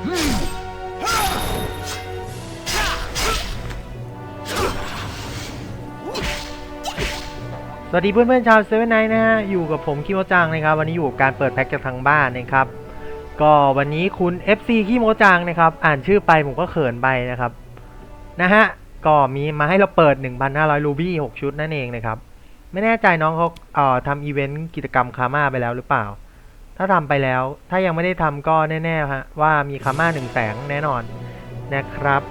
สวัสดีเพื่อนๆชาวเซเว่นไนท์นะฮะ อยู่กับผมคิโมจังนะครับ วันนี้อยู่กับการเปิดแพ็กจากทางบ้านนะครับ ก็วันนี้คุณ FC คิโมจังนะครับ อ่านชื่อไปผมก็เขินไปนะครับ นะฮะ ก็มีมาให้เราเปิด 1,500 รูบี้ 6 ชุดนั่นเองนะครับ ไม่แน่ใจน้องเขาเอ่อทำอีเวนต์กิจกรรมคาม่าไปแล้วหรือเปล่า ถ้าทำไปแล้ว ถ้ายังไม่ได้ทำก็แน่ๆฮะว่ามีคาม่าหนึ่งแสงแน่นอนนะครับ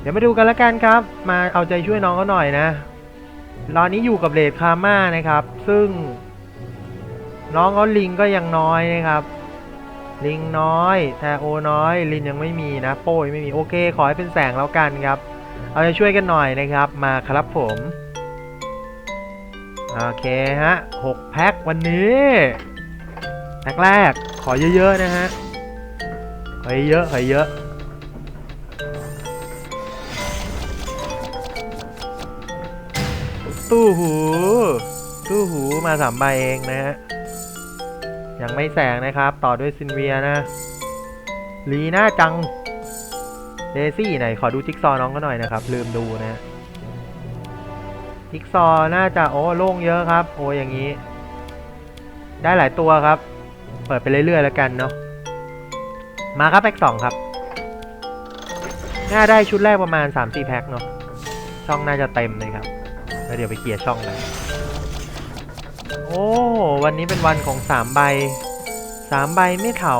เดี๋ยวมาดูกันแล้วกันครับ มาเอาใจช่วยน้องเขาหน่อยนะตอนนี้อยู่กับเลดคาม่านะครับ ซึ่ง น้องเขาลิงก็ยังน้อยนะครับ ลิงน้อยแต่โอน้อย ลินยังไม่มีนะ โป้ยไม่มีโอเค ขอให้เป็นแสงแล้วกันครับ เอาใจช่วยกันหน่อยนะครับ มาครับผมโอเคฮะหกแพ็ควันนี้ พ็คแรกขอเยอะๆนะฮะขอเยอะขอเยอะตู้หู ตู้หูมาสามใบเองนะฮะ ยังไม่แสงนะครับ ต่อด้วยซินเวียนะ ลีน่าจังเดซี่ไหน ขอดูจิ๊กซอน้องก็หน่อยนะครับ ลืมดูนะฮะจิ๊กซอน่าจะ โอ้ โล่งเยอะครับ โอ้อย่างนี้ ได้หลายตัวครับ เปิดไปเรื่อยๆแล้วกันเนาะมาครับแพ็กสองครับน่าได้ชุดแรกประมาณ 3-4 แพ็คเนาะช่องน่าจะเต็มเลยครับแล้วเดี๋ยวไปเคลียร์ช่องกันโอ้ วันนี้เป็นวันของสามใบสามใบไม่เถา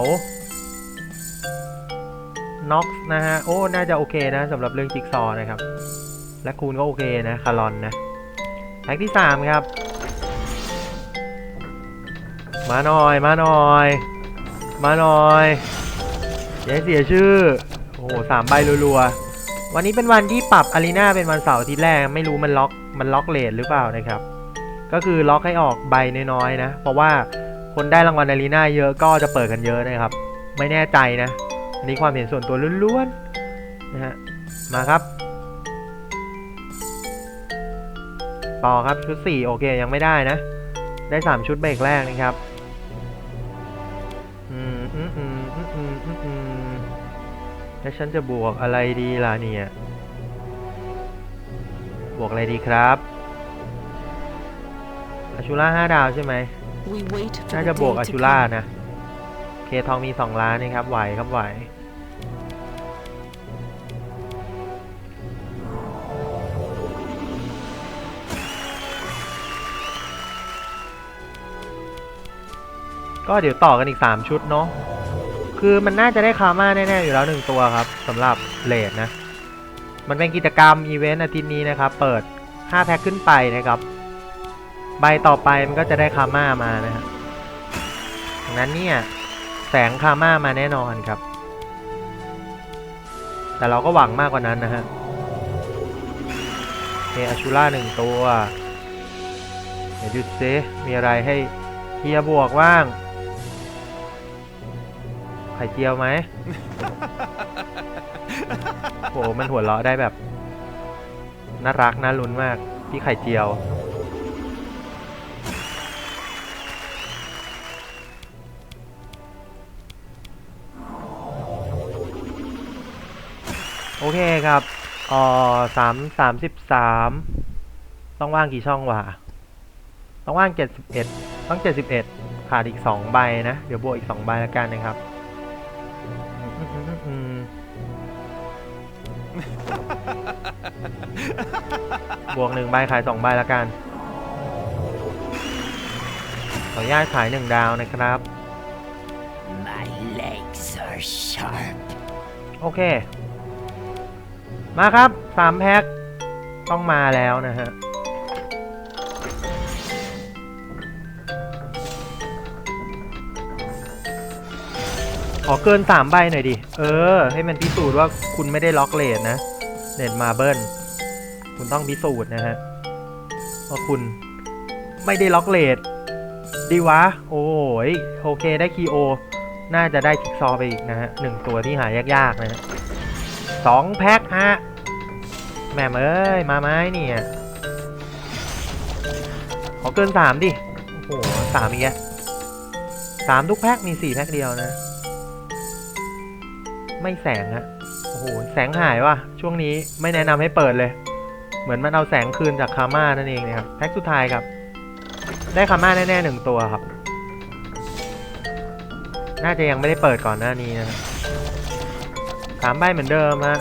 น็อกนะฮะ โอ้ น่าจะโอเคนะสำหรับเรื่องจิ๊กซอว์นะครับ และคูณก็โอเคนะ คารอนนะ แพ็กที่สามครับ มาหน่อยมาหน่อย มาหน่อยอย่าเสียชื่อ โอ้โหสามใบรัวๆ วันนี้เป็นวันที่ปรับอารีนาเป็นวันเสาร์ทิตย์แรกไม่รู้มันล็อกมันล็อกเลทหรือเปล่านะครับ ก็คือล็อกให้ออกใบน้อยๆนะ เพราะว่าคนได้รางวัลอารีนาเยอะก็จะเปิดกันเยอะนะครับ ไม่แน่ใจนะ อันนี้ความเห็นส่วนตัวล้วนๆนะฮะมาครับต่อครับชุด 4 โอเคยังไม่ได้นะ ได้ 3 ชุดเบรกแรกนะครับ แล้วฉันจะบวกอะไรดีล่ะเนี่ย บวกอะไรดีครับอาชูล่าห้าดาวใช่ไหมน่าจะบวกอาชูล่านะ เคทองมีสองล้านนะครับไหวครับไหว ก็เดี๋ยวต่อกันอีก 3 ชุดเนาะคือมันน่าจะได้คาม่าแน่ๆอยู่แล้ว 1 ตัวครับสำหรับเลดนะ มันเป็นกิจกรรมอีเวนต์อาทิตย์นี้นะครับ เปิด 5 แพ็คขึ้นไปนะครับ ใบต่อไปมันก็จะได้คาม่ามานะครับดังนั้นเนี่ยแสงคาม่ามาแน่นอนครับ แต่เราก็หวังมากกว่านั้นนะฮะเออาชูล่าหนึ่งตัว เดี๋ยวดูซิมีอะไรให้เฮียบวกว่าง ไข่เจียวไหม โห มันหัวเราะได้แบบ น่ารักน่าลุ้นมาก พี่ไข่เจียว โอเคครับอ๋อสามสามสิบสามต้องว่างกี่ช่องวะ ต้องว่างเจ็ดสิบเอ็ดต้องเจ็ดสิบเอ็ดขาดอีกสองใบนะ เดี๋ยวบวกอีกสองใบแล้วกันนะครับ บวกหนึ่งใบขายสองใบแล้วกัน ขออนุญาตขายหนึ่งดาวนะครับ My legs are sharp. โอเค มาครับสามแพ็คต้องมาแล้วนะฮะ ขอเกินสามใบหน่อยดิ เออ ให้มันพิสูจน์ว่าคุณไม่ได้ล็อกเลนนะ เน็ตมาเบิลคุณต้องพิสูจน์นะฮะว่าคุณไม่ได้ล็อกเลนดีวะ โอ้ยโอเคได้คีโอ น่าจะได้คิกซอว์ไปอีกนะฮะหนึ่งตัวที่หายากๆนะฮะสองแพ็คฮะ แม่เอ้ย มาไหมเนี่ย ขอเกินสามดิ โอ้โหสามอีกสามทุกแพ็คมีสี่แพ็คเดียวนะ ไม่แสงฮะ แสงหายว่ะ ช่วงนี้ไม่แนะนำให้เปิดเลย เหมือนมันเอาแสงคืนจากคาม่านั่นเองนะครับแพ็คสุดท้ายครับ ได้คาม่าแน่ๆหนึ่งตัวครับ น่าจะยังไม่ได้เปิดก่อนหน้านี้นะสามใบเหมือนเดิมฮะ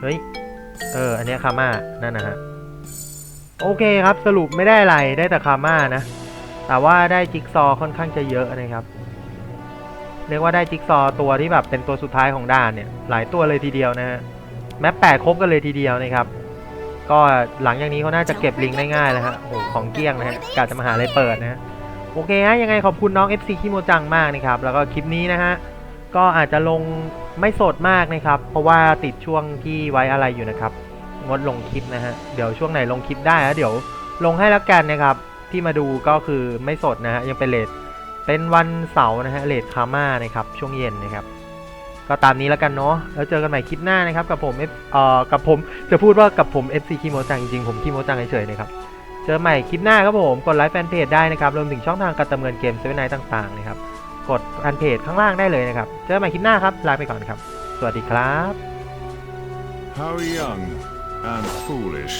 เฮ้ย เออ อันนี้คาม่านั่นนะฮะ โอเคครับ สรุปไม่ได้อะไร ได้แต่คาม่านะ แต่ว่าได้จิ๊กซอค่อนข้างจะเยอะนะครับ เรียกว่าได้จิ๊กซอว์ตัวที่แบบเป็นตัวสุดท้ายของด่านเนี่ยหลายตัวเลยทีเดียวนะฮะแมปแปดครบกันเลยทีเดียวนะครับก็หลังจากนี้เขาน่าจะเก็บลิงได้ง่ายแล้วฮะโอ้ของเกี้ยงนะฮะกาจะมาหาอะไรเปิดนะฮะโอเคฮะยังไงขอบคุณน้อง FC คิโมจังมากนะครับแล้วก็คลิปนี้นะฮะก็อาจจะลงไม่สดมากนะครับ เพราะว่าติดช่วงที่ไว้อะไรอยู่นะครับ งดลงคลิปนะฮะเดี๋ยวช่วงไหนลงคลิปได้แล้วเดี๋ยวลงให้แล้วกันนะครับ ที่มาดูก็คือไม่สดนะฮะยังเป็นเลท เป็นวันเสาร์นะฮะเลทคาม่านะครับช่วงเย็นนะครับ ก็ตามนี้แล้วกันเนาะแล้วเจอกันใหม่คลิปหน้านะครับ กับผมเอ่อกับผมจะพูดว่ากับผม FC คิโมจังจริงๆผมคิโมจังเฉยๆนะครับเจอใหม่คลิปหน้าครับผมกดไลค์แฟนเพจได้นะครับรวมถึงช่องทางการดำเนินเกมเซเว่นไนต่างๆนะครับกดแฟนเพจข้างล่างได้เลยนะครับ เจอกันใหม่คลิปหน้าครับลาไปก่อนครับ สวัสดีครับ How young and foolish